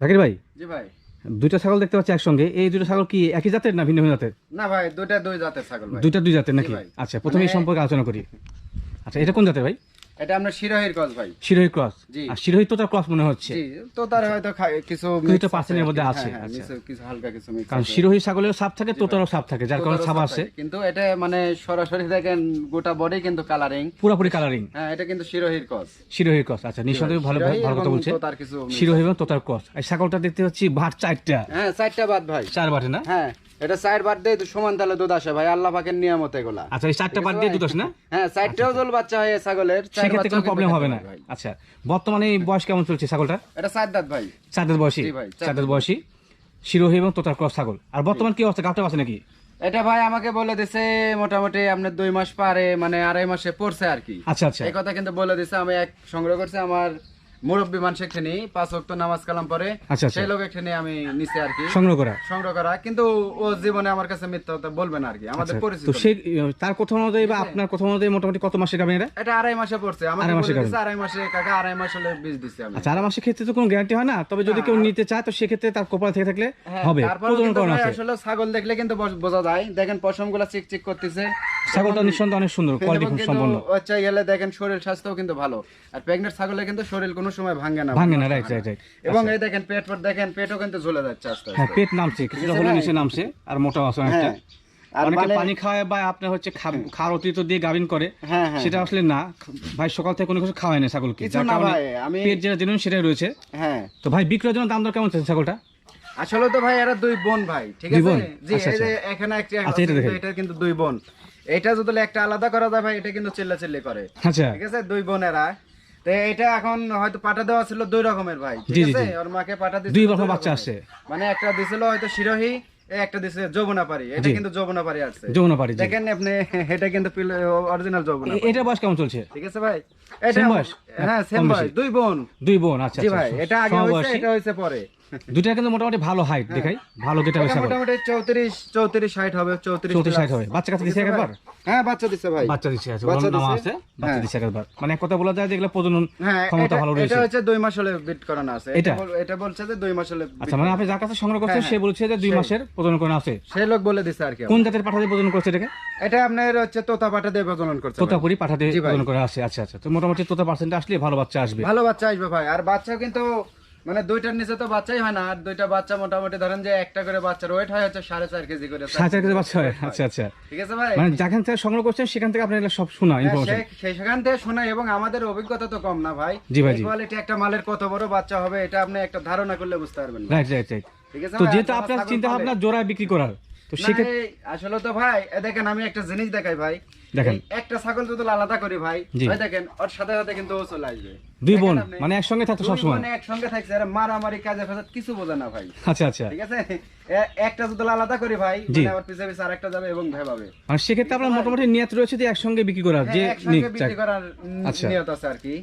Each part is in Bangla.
জাকির ভাই? জি ভাই। দুইটা ছাগল দেখতে পাচ্ছি একসঙ্গে। এই দুটো ছাগল কি একই জাতের না ভিন্ন ভিন্ন জাতের? না ভাই দুইটা দুই জাতের ছাগল ভাই। দুইটা দুই জাতের নাকি। আচ্ছা প্রথমে এই মানে- সম্পর্কে আলোচনা করি। আচ্ছা এটা কোন জাতের ভাই? এটা আপনার শিরোহির কস ভাই। শিরোহী ক্রস জি। আর শিরোহী তো তার ক্রস মনে হচ্ছে। জি তো তার হয়তো কিছু percent এর মধ্যে আছে, হ্যাঁ, হ্যাঁ, আচ্ছা। কিছু- কিছু হালকা কিছু কারণ আছে। শিরোহী ছাগলের সাপ থাকে তোতারও সাপ থাকে যার কারণে সাপ আছে। কিন্তু এটা মানে সরাসরি দেখেন গোটা বডি কিন্তু কালারিং পুরোপুরি কালারিং হ্যাঁ এটা কিন্তু শিরোহির কস শিরোহী ক্রস আচ্ছা নিঃসন্দেহে ভালো ভালো কথা বলছে। তোতার কিছু mix শিরোহী এবং তোতার ক্রস এই ছাগলটা দেখতে পাচ্ছি ভাট চারটা। হ্যাঁ চারটা বাদ ভাই। চার বাটে না? হ্যাঁ। এটা সাইড বাদ দিয়ে সমান তালে দুধ আসে ভাই আল্লাহ পাকের নিয়ামত এগুলা। আচ্ছা এই চারটা বাদ দিয়ে দুটো আছে না? হ্যাঁ সাইডটাও জল বাচ্চা হয় ছাগলের সেক্ষেত্রে কোনো প্রবলেম হবে না। আচ্ছা বর্তমানে এই বয়স কেমন চলছে ছাগলটা? এটা দাঁত ভাই। চাঁদের বয়সী? চার চাঁদের বয়সী। শিরোহী এবং তোতার ক্রস ছাগল। আর বর্তমান কি অবস্থা? গাবটা আছে নাকি? এটা ভাই আমাকে বলে দিছে মোটামুটি আপনার দুই মাস পারে মানে আড়াই মাসে পড়ছে আর কি। আচ্ছা আচ্ছা। এই কথা কিন্তু বলে দিছে আমি এক সংগ্রহ করছি আমার মুরব্বী মানুষ পাঁচ ওয়াক্ত নামাজ কালাম পরে আচ্ছা, আচ্ছা। সেই লোক আমি নিচে আর কি। সংগ্রহ করা। সংগ্রহ করা। কিন্তু ও জীবনে আমার কাছে মিথ্যা কথা বলবে না আর কি। আমাদের আচ্ছা, পরিচিত তো সেই তার কথা অনুযায়ী বা আপনার কথা অনুযায়ী মোটামুটি কত মাসে গাবেন এটা এটা আড়াই মাসে পড়ছে। আড়াই মাসে গাবেন। আড়াই মাসে কাকা আড়াই মাস হলে বীজ দিছি আমি। আচ্ছা মাসের ক্ষেত্রে তো কোনো গ্যারান্টি হয় না? তবে যদি কেউ নিতে চায় তো সেক্ষেত্রে তার কোপাল থেকে থাকলে হ্যাঁ, হবে। আসলে ছাগল দেখলে কিন্তু বোঝা যায়। দেখেন পশমগুলা চিক চিক করতেছে। ছাগলটা নিঃসন্দেহে অনেক সুন্দর কোয়ালিটি খুব সম্পন্ন। হচ্ছে গেলে দেখেন শরীর কিন্তু ভালো। আর প্রেগনেন্ট ছাগলে কিন্তু শরীর কোনো সময় ভাঙে না ভাঙে না রাইট রাইট রাইট এবং এই দেখেন পেট পর দেখেন পেটও কিন্তু ঝুলে যাচ্ছে আস্তে হ্যাঁ পেট নামছে কিছুটা হলে নিচে নামছে আর মোটা আছে অনেকটা। হ্যাঁ। অনেকে মানে পানি খাওয়ায় বা আপনার হচ্ছে খাওয়ার অতিরিক্ত দিয়ে গাভিন করে হ্যাঁ হ্যাঁ। সেটা আসলে না। ভাই সকাল থেকে কোনো কিছু খাওয়ায় না ছাগলকে। যার কারণে পেট যেটা জেনুইন সেটাই রয়েছে। হ্যাঁ। তো ভাই বিক্রয়ের জন্য দাম দর কেমন চাচ্ছে ছাগলটা? আসলে তো ভাই এরা দুই বোন ভাই ঠিক আছে? জি আচ্ছা, যে এখানে একটা আচ্ছা, আছে। এটা কিন্তু দুই বোন। এটা যদি একটা আলাদা করা যায় ভাই এটা কিন্তু চিল্লা চিল্লি করে। আচ্ছা। ঠিক আছে? দুই বোনেরা। তো এটা এখন হয়তো পাঠা দেওয়া ছিল দুই রকমের ভাই ঠিক আছে। ওর মাকে পাঠা দিছিল দুই রকম বাচ্চা। আসছে মানে একটা দিছিল হয়তো শিরোহী একটা দিছে যমুনা পারি এটা কিন্তু যমুনা পারি আসছে যমুনা পাড়ি দেখেন আপনি এটা কিন্তু অরিজিনাল যমুনা এ- এটার বয়স কেমন চলছে? ঠিক আছে ভাই? এটা বয়স? হ্যাঁ সেম বয়স। দুই বোন। দুই বোন আচ্ছা জি আচ্ছা, ভাই আচ্ছা। এটা আগে হয়েছে এটা হয়েছে পরে। দুইটা কিন্তু মোটামুটি ভালো হাইট দেখাই। ভালো গেটা হয়েছে মোটামুটি চৌত্রিশ চৌত্রিশ ষাট হবে চৌত্রিশ চৌত্রিশ ষাট হবে। বাচ্চা কাছে দিছে একবার? হ্যাঁ বাচ্চা দিছে ভাই। বাচ্চা দিচ্ছে আছে বাচ্চা নাম আছে? বাচ্চা হ্যাঁ। দিচ্ছে একবার। মানে এক কথা বলা যায় যে এগুলো প্রজনন হ্যাঁ ক্ষমতা ভালো এটা হচ্ছে দুই মাস হলে বিট করানো আছে। এটা? এটা? বলছে যে দুই মাস হলে আচ্ছা মানে আপনি যার কাছে সংগ্রহ করছেন হ্যাঁ, সে বলছে যে দুই মাসের প্রজনন করানো আছে। সেই লোক বলে দিছে আর কি কোন জাতের পাঠা দিয়ে প্রজনন করছে এটাকে? এটা আপনার হচ্ছে তোতা পাঠা দিয়ে প্রজনন করছে। তোতাপুরি পাঠা দিয়ে প্রজনন করা আছে। আচ্ছা আচ্ছা। তো মোটামুটি তোতা পার্সেন্ট আসলে ভালো বাচ্চা আসবে। ভালো বাচ্চা আসবে ভাই। আর বাচ্চা কিন্তু মানে দুইটার নিচে তো বাচ্চাই হয় না আর দুইটা বাচ্চা মোটামুটি ধরেন যে একটা করে বাচ্চার ওয়েট হয় হচ্ছে সাড়ে চার কেজি করে। সাড়ে চার কেজি বাচ্চা হয় আচ্ছা আচ্ছা। ঠিক আছে ভাই? মানে যেখান থেকে সংগ্রহ করছেন সেখান থেকে আপনার সব শোনা হ্যাঁ, ইনফরমেশন সে- সেখান থেকে শোনা এবং আমাদের অভিজ্ঞতা তো কম না ভাই। জি ভাই, কোয়ালিটি একটা মালের কত বড় বাচ্চা হবে এটা আপনি একটা ধারণা করলে বুঝতে পারবেন রাইট রাইট রাইট ঠিক আছে তো যেটা যেহেতু আপনার চিন্তা ভাবনা জোড়ায় বিক্রি করার তো আসলে তো ভাই দেখেন আমি একটা জিনিস দেখাই ভাই। দেখেন। একটা ছাগল যদি আলাদা করি ভাই ভাই দেখেন ওর সাথে সাথে কিন্তু ও চলে আসবে। দুই বোন মানে একসঙ্গে থাকতো সবসময় বোন একসঙ্গে থাকছে আর মারামারি কাজে ফাজে কিছু বোঝে না ভাই। আচ্ছা আচ্ছা। ঠিক আছে? একটা যদি আলাদা করি ভাই মানে আমার পিছে পিছে আরেকটা যাবে এবং ভেবাবে। মানে সেক্ষেত্রে আপনার মোটামুটি নিয়ত রয়েছে যে একসঙ্গে বিক্রি করার যে হ্যাঁ, একসঙ্গে বিক্রি করার আচ্ছা। নিয়ত আছে আর কি।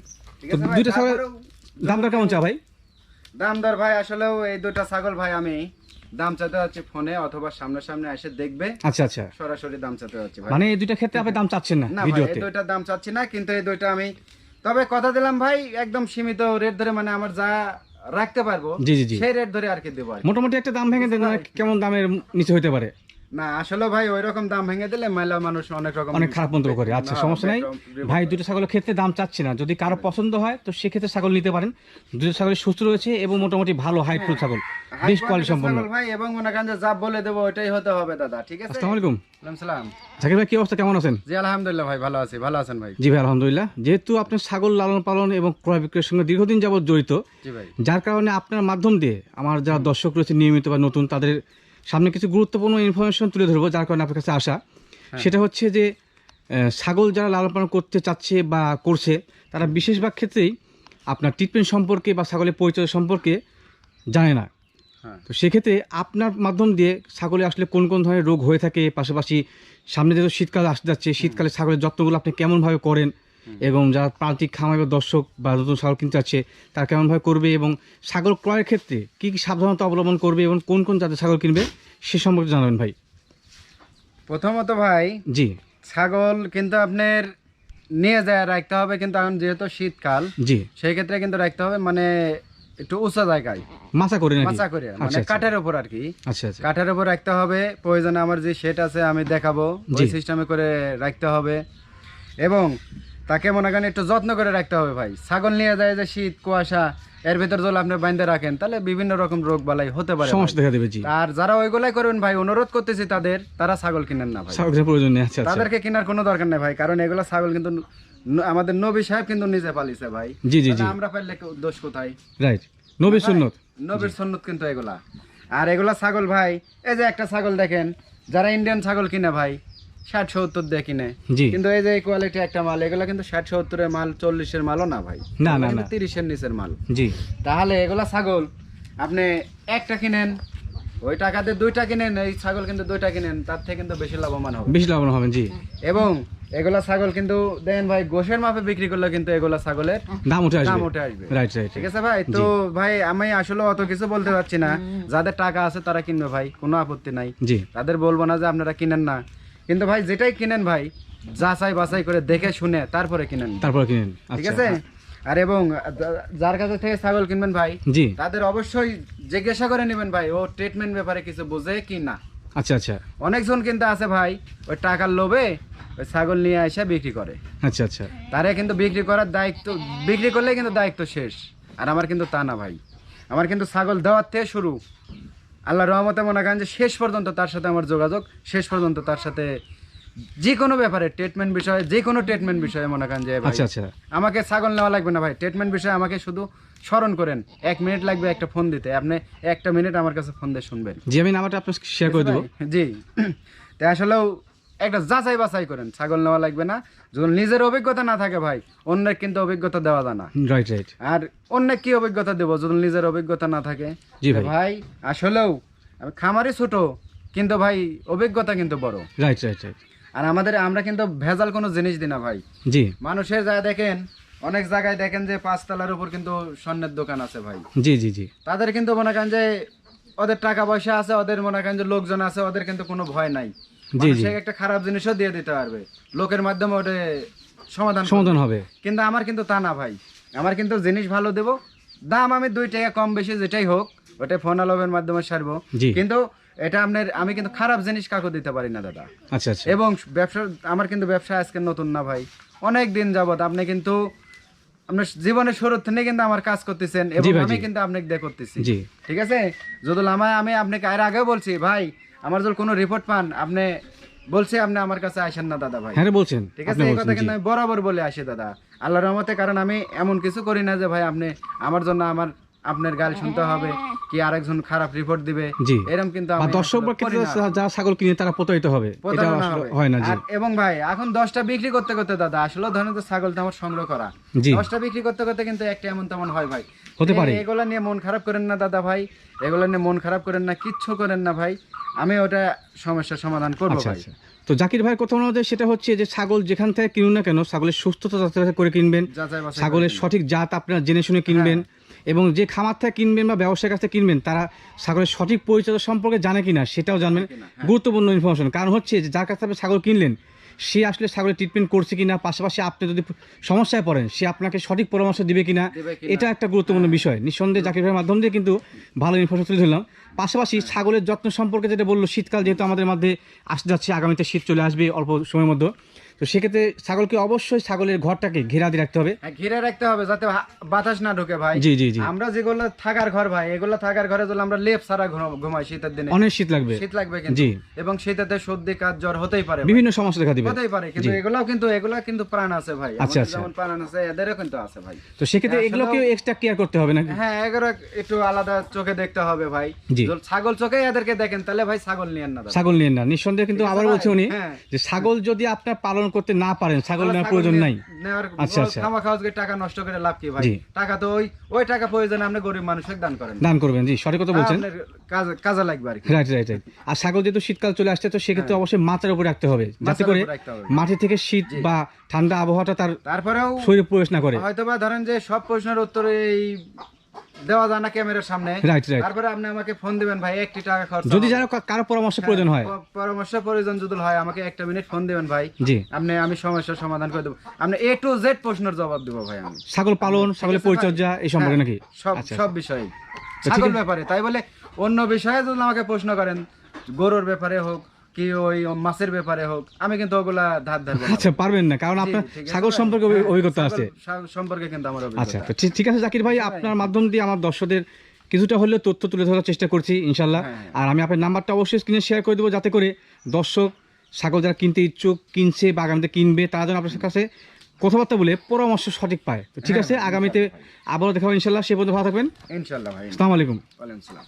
ঠিক আছে দুইটা ছাগল দাম দর কেমন চা ভাই? দাম দর ভাই আসলেও এই দুটা ছাগল ভাই আমি দাম চাতে হচ্ছে ফোনে অথবা সামনে সামনে এসে দেখবে। আচ্ছা আচ্ছা। সরাসরি দাম চাতে হচ্ছে মানে এই দুইটা ক্ষেত্রে আপনি দাম চাচ্ছেন না এই দাম চাচ্ছি না কিন্তু এই দুইটা আমি তবে কথা দিলাম ভাই একদম সীমিত রেট ধরে মানে আমার যা রাখতে পারব সেই রেট ধরে আর কি দেবো মোটামুটি একটা দাম ভেঙে দেন মানে কেমন দামের নিচে হইতে পারে। না আসলে ভাই ওই রকম দাম ভেঙে দিলে মেলা মানুষ অনেক রকম অনেক খারাপ মন্তব্য করে। আচ্ছা সমস্যা নাই। ভাই দুটো ছাগলের ক্ষেত্রে দাম চাচ্ছি না। যদি কারও পছন্দ হয় তো সেক্ষেত্রে ছাগল নিতে পারেন। দুটো ছাগল সুস্থ রয়েছে এবং মোটামুটি ভালো হাইট ফুল ছাগল। হাই বেশ কোয়ালিটি সম্পন্ন। ভাই এবং মনে করেন যে যা বলে দেবো ওইটাই হতে হবে দাদা ঠিক আছে? আসসালামু আলাইকুম। সালাম। জাকির ভাই কি অবস্থা? কেমন আছেন? জি আলহামদুলিল্লাহ ভাই ভালো আছি ভালো আছেন ভাই? জি ভাই আলহামদুলিল্লাহ। যেহেতু আপনার ছাগল লালন পালন এবং ক্রয় বিক্রয়ের সঙ্গে দীর্ঘদিন যাবত জড়িত জি ভাই। যার কারণে আপনার মাধ্যম দিয়ে আমার যারা দর্শক রয়েছে নিয়মিত বা নতুন তাদের সামনে কিছু গুরুত্বপূর্ণ ইনফরমেশন তুলে ধরবো যার কারণে আপনার কাছে আসা। সেটা হচ্ছে যে ছাগল যারা লালন পালন করতে চাচ্ছে বা করছে তারা বিশেষভাগ ক্ষেত্রেই আপনার ট্রিটমেন্ট সম্পর্কে বা ছাগলের পরিচয় সম্পর্কে জানে না। হ্যাঁ। তো সেক্ষেত্রে আপনার মাধ্যম দিয়ে ছাগলে আসলে কোন কোন ধরনের রোগ হয়ে থাকে পাশাপাশি সামনে যেহেতু শীতকাল আসতে যাচ্ছে শীতকালে ছাগলের যত্নগুলো আপনি কেমনভাবে করেন এবং যারা প্রান্তিক খামার বা দর্শক বা নতুন ছাগল কিনতে চাচ্ছে তারা কেমনভাবে করবে এবং ছাগল ক্রয়ের ক্ষেত্রে কী কী সাবধানতা অবলম্বন করবে এবং কোন কোন জাতের ছাগল কিনবে সে সম্পর্কে জানাবেন ভাই। প্রথমত ভাই জি। ছাগল কিন্তু আপনার নিয়ে যায় রাখতে হবে কিন্তু এখন যেহেতু শীতকাল জি। সেই ক্ষেত্রে কিন্তু রাখতে হবে মানে একটু উঁচা জায়গায়। মাচা করে মাচা করে মানে আচ্ছা আচ্ছা। কাঠের উপর আর কি। আচ্ছা আচ্ছা। কাঠের উপর রাখতে হবে প্রয়োজনে আমার যে সেট আছে আমি দেখাবো ওই সিস্টেমে করে রাখতে হবে। এবং তাকে মনে করেন একটু যত্ন করে রাখতে হবে ভাই। ছাগল নিয়ে যায় যে শীত কুয়াশা এর ভিতর যদি আপনি বাইন্ধে রাখেন তাহলে বিভিন্ন রকম রোগ বালাই হতে পারে সমস্যা দেখা দেবে জি। আর যারা ওইগুলাই করবেন ভাই অনুরোধ করতেছি তাদের তারা ছাগল কিনেন না ভাই। ছাগলের প্রয়োজন নেই আচ্ছা আচ্ছা। তাদেরকে কেনার কোনো দরকার নেই ভাই কারণ এগুলা ছাগল কিন্তু আমাদের নবী সাহেব কিন্তু নিজে পালিছে ভাই। জি জি জি। আমরা পারলে কেউ দোষ কোথায়? রাইট। নবী সুন্নত। নবীর সন্ন্যত কিন্তু এগুলা। আর এগুলা ছাগল ভাই এই যে একটা ছাগল দেখেন যারা ইন্ডিয়ান ছাগল কিনে ভাই ষাট সত্তর দিয়ে কিনে। কিন্তু এই যে কোয়ালিটি একটা মাল এগুলা কিন্তু ষাট সত্তরের মাল চল্লিশের মালও না ভাই। না, না, তিরিশের নিচের মাল। জি। তাহলে এগুলা ছাগল আপনি একটা কিনেন ওই টাকাতে দুইটা কিনেন এই ছাগল কিন্তু দুইটা কিনেন তার থেকে কিন্তু বেশি লাভবান হবে। বেশি লাভবান হবেন জি। এবং এগুলা ছাগল কিন্তু দেন ভাই গোশের মাপে বিক্রি করলে কিন্তু এগুলা ছাগলের দাম উঠে দাম আসবে উঠে আসবে। রাইট রাইট ঠিক আছে ভাই? তো ভাই আমি আসলে অত কিছু বলতে পারছি না। যাদের টাকা আছে তারা কিনবে ভাই কোনো আপত্তি নাই। জি। তাদের বলব না যে আপনারা কিনেন না। কিন্তু ভাই যেটাই কিনেন ভাই যাচাই বাছাই করে দেখে শুনে তারপরে কিনেন। তারপর কিনেন। ঠিক আচ্ছা। আছে? আর এবং যার কাছে থেকে ছাগল কিনবেন ভাই জি। তাদের অবশ্যই জিজ্ঞাসা করে নেবেন ভাই ও ট্রিটমেন্ট ব্যাপারে কিছু বোঝে কি না? আচ্ছা আচ্ছা। অনেকজন কিন্তু আছে ভাই ওই টাকার লোভে ওই ছাগল নিয়ে এসে বিক্রি করে। আচ্ছা আচ্ছা। তারে কিন্তু বিক্রি করার দায়িত্ব বিক্রি করলেই কিন্তু দায়িত্ব শেষ। আর আমার কিন্তু তা না ভাই। আমার কিন্তু ছাগল দেওয়ার থেকে শুরু। আল্লাহ রহমতে মনে করেন যে শেষ পর্যন্ত তার সাথে আমার যোগাযোগ শেষ পর্যন্ত তার সাথে যে কোনো ব্যাপারে ট্রিটমেন্ট বিষয়ে যে কোনো ট্রিটমেন্ট বিষয়ে মনে করেন যে আচ্ছা আচ্ছা। আমাকে ছাগল নেওয়া লাগবে না ভাই। ট্রিটমেন্ট বিষয়ে আমাকে শুধু স্মরণ করেন। এক মিনিট লাগবে একটা ফোন দিতে। আপনি একটা মিনিট আমার কাছে ফোন দিয়ে শুনবেন। জি আমি নাম্বারটা আপনার শেয়ার করে দেবো। জি। তা আসলেও একটা যাচাই বাছাই করেন। ছাগল নেওয়া লাগবে না। যখন নিজের অভিজ্ঞতা না থাকে ভাই অন্যের কিন্তু অভিজ্ঞতা দেওয়া যায় না। রাইট রাইট আর অন্য কি অভিজ্ঞতা দেবো যদি নিজের অভিজ্ঞতা না থাকে? ভাই। ভাই আসলেও আমি খামারই ছোট কিন্তু ভাই অভিজ্ঞতা কিন্তু বড়। রাইট রাইট রাইট আর আমাদের আমরা কিন্তু ভেজাল কোনো জিনিস দিই না ভাই। জি। মানুষের যা দেখেন অনেক জায়গায় দেখেন যে পাঁচতলার উপর কিন্তু স্বর্ণের দোকান আছে ভাই। জি জি জি। তাদের কিন্তু মনে করেন যে ওদের টাকা পয়সা আছে ওদের মনে করেন যে লোকজন আছে ওদের কিন্তু কোনো ভয় নাই। মানুষকে একটা খারাপ জিনিসও দিয়ে দিতে পারবে। লোকের মাধ্যমে ওটা সমাধান সমাধান হবে। কিন্তু আমার কিন্তু তা না ভাই। আমার কিন্তু জিনিস ভালো দেব। দাম আমি দুই টাকা কম বেশি যেটাই হোক ওটা ফোন আলবের মাধ্যমে সারবো। কিন্তু এটা আপনার আমি কিন্তু খারাপ জিনিস কাকু দিতে পারি না দাদা। আচ্ছা আচ্ছা। এবং ব্যবসা আমার কিন্তু ব্যবসা আজকে নতুন না ভাই। অনেক দিন যাবত আপনি কিন্তু আপনার জীবনের শুরু থেকে কিন্তু আমার কাজ করতেছেন এবং আমি কিন্তু আপনাকে দিয়ে করতেছি। ঠিক আছে? যদি আমায় আমি আপনাকে আর আগেও বলছি ভাই আমার যদি কোনো রিপোর্ট পান আপনি বলছি আপনি আমার কাছে আসেন না দাদা ভাই। হ্যাঁ বলছেন। ঠিক আছে? এই কথা কিন্তু আমি বরাবর বলে আসি দাদা। আল্লাহর রহমতে কারণ আমি এমন কিছু করি না যে ভাই আপনি আমার জন্য আমার আপনার গাল শুনতে হবে কি আরেকজন খারাপ রিপোর্ট দিবে। এরকম কিন্তু আমি দর্শক। যারা ছাগল কিনে তারা প্রতারিত হবে। এটা। হয় না এবং ভাই এখন দশটা বিক্রি করতে করতে দাদা আসলে ধরেন তো ছাগল তো আমার সংগ্রহ করা। দশটা বিক্রি করতে করতে কিন্তু একটা এমন তেমন হয় ভাই। হতে পারে। এগুলা নিয়ে মন খারাপ করেন না দাদা ভাই। এগুলা নিয়ে মন খারাপ করেন না কিচ্ছু করেন না ভাই। আমি ওটা সমস্যার সমাধান করব আচ্ছা ভাই। আচ্ছা। তো জাকির ভাই কথা অনুযায়ী সেটা হচ্ছে যে ছাগল যেখান থেকে কিনুন না কেন ছাগলের সুস্থতা যাচাই করে কিনবেন যাচাই বাছাই ছাগলের সঠিক জাত আপনারা জেনে শুনে কিনবেন হ্যাঁ। এবং যে খামার থেকে কিনবেন বা ব্যবসায়ীর কাছ থেকে কিনবেন তারা ছাগলের সঠিক পরিচর্যা সম্পর্কে জানে কিনা সেটাও জানবেন। হ্যাঁ। গুরুত্বপূর্ণ ইনফরমেশন কারণ হচ্ছে যে যার কাছ থেকে আপনি ছাগল কিনলেন সে আসলে ছাগলের ট্রিটমেন্ট করছে কিনা পাশাপাশি আপনি যদি সমস্যায় পড়েন সে আপনাকে সঠিক পরামর্শ দিবে কিনা এটা একটা গুরুত্বপূর্ণ বিষয়। নিঃসন্দেহে জাকির ভাইয়ের মাধ্যম দিয়ে কিন্তু ভালো ইনফরমেশন তুলে ধরলাম। পাশাপাশি ছাগলের যত্ন সম্পর্কে যেটা বলল শীতকাল যেহেতু আমাদের মধ্যে আসতে যাচ্ছে আগামীতে শীত চলে আসবে অল্প সময়ের মধ্যে। তো সেক্ষেত্রে ছাগলকে অবশ্যই ছাগলের ঘরটাকে ঘেরা দিয়ে রাখতে হবে। হ্যাঁ, ঘিরে রাখতে হবে যাতে বাতাস না ঢোকে ভাই। জি জি জি। আমরা যেগুলো থাকার ঘর ভাই এগুলো থাকার ঘরে যদি আমরা লেপ ঘুম- ঘুমাই শীতের দিনে। অনেক শীত লাগবে। শীত লাগবে কিন্তু। জি। এবং শীতেতে সর্দি কাজ জ্বর হতেই পারে বিভিন্ন সমস্যা দেখা দিবে। হতেই পারে কিন্তু এগুলাও কিন্তু এগুলা কিন্তু প্রাণ আছে ভাই। আচ্ছা, আচ্ছা। যেমন প্রাণ আছে এদেরও কিন্তু আছে ভাই। তো সেক্ষেত্রে আসলেও- এগুলোকেও এক্সট্রা কেয়ার করতে হবে নাকি? হ্যাঁ এগুলো একটু আলাদা চোখে দেখতে হবে ভাই। ছাগল চোখে এদেরকে দেখেন তাহলে ভাই ছাগল নিয়েন না ছাগল নিয়ে না। নিঃসন্দেহে কিন্তু আবার? বলছে উনি হ্যাঁ। যে ছাগল যদি আপনার পালন করতে না পারেন ছাগল নেওয়ার প্রয়োজন নাই। আচ্ছা, আচ্ছা। খাওয়া টাকা নষ্ট করে লাভ কি ভাই? টাকা তো ওই ওই টাকা প্রয়োজনে আপনি গরিব মানুষকে দান করেন। দান করবেন জি সঠিক কথা বলছেন। কাজে কাজে লাগবে আর রাইট রাইট রাইট। আর ছাগল যেহেতু শীতকাল চলে আসছে তো সেক্ষেত্রে অবশ্যই মাথার উপরে রাখতে হবে। যাতে করে। মাটি থেকে শীত বা ঠান্ডা আবহাওয়াটা তার তারপরেও শরীরে প্রবেশ না করে। হয়তো বা ধরেন যে সব প্রশ্নের উত্তরে এই দেওয়া যায় না ক্যামেরার সামনে। রাইট রাইট তারপরে আপনি আমাকে ফোন দিবেন ভাই একটি টাকা খরচ যদি কা- কারও পরামর্শ প্রয়োজন হয়। পরামর্শ প্রয়োজন যদি হয় আমাকে একটা মিনিট ফোন দিবেন ভাই জি। আপনি আমি সমস্যার সমাধান করে দেবো। আপনি এ টু জেড প্রশ্নের জবাব দেবো ভাই আমি। ছাগল পালন ছাগলের? পরিচর্যা এই সম্পর্কে হ্যাঁ, নাকি? সব আচ্ছা। সব বিষয়ে। ছাগল ব্যাপারে তাই বলে অন্য বিষয়ে যদি আমাকে প্রশ্ন করেন গরুর ব্যাপারে হোক কি ওই মাছের ব্যাপারে হোক আমি কিন্তু ওগুলা ধার ধার আচ্ছা পারবেন না কারণ আপনার ছাগল সম্পর্কে অভিজ্ঞতা আছে। সম্পর্কে কিন্তু আমার আচ্ছা তো ঠিক- আছে জাকির ভাই আপনার মাধ্যম দিয়ে আমার দর্শকদের কিছুটা হলেও তথ্য তুলে ধরার চেষ্টা করছি ইনশাল্লাহ। হ্যাঁ। আর আমি আপনার নাম্বারটা অবশ্যই স্ক্রিনে শেয়ার করে দেবো যাতে করে দর্শক ছাগল যারা কিনতে ইচ্ছুক কিনছে বা আগামীতে কিনবে তারা যেন আপনার কাছে কথাবার্তা বলে পরামর্শ সঠিক পায়। তো ঠিক হ্যাঁ, আছে আগামীতে আবারও দেখা হবে ইনশাল্লাহ। সে পর্যন্ত ভালো থাকবেন। ইনশাল্লাহ ভাই। আসসালামু আলাইকুম ওয়ালাইকুম সালাম।